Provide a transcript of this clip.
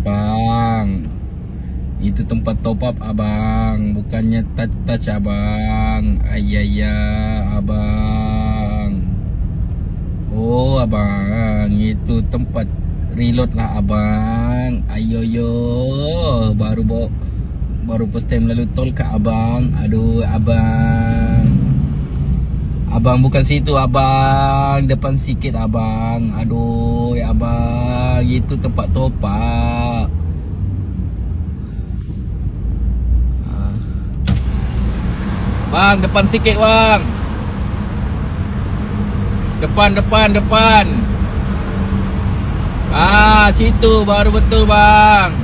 abang. Itu tempat top up abang, bukannya touch touch abang. Ayaya abang. Oh abang, itu tempat reload lah abang. Ayo yo, baru bawa baru first time lalu tol ke abang. Aduh abang. Abang bukan situ abang Depan sikit abang Aduh Itu tempat topak. Ah. Bang depan sikit bang. Depan depan depan. Ah situ baru betul bang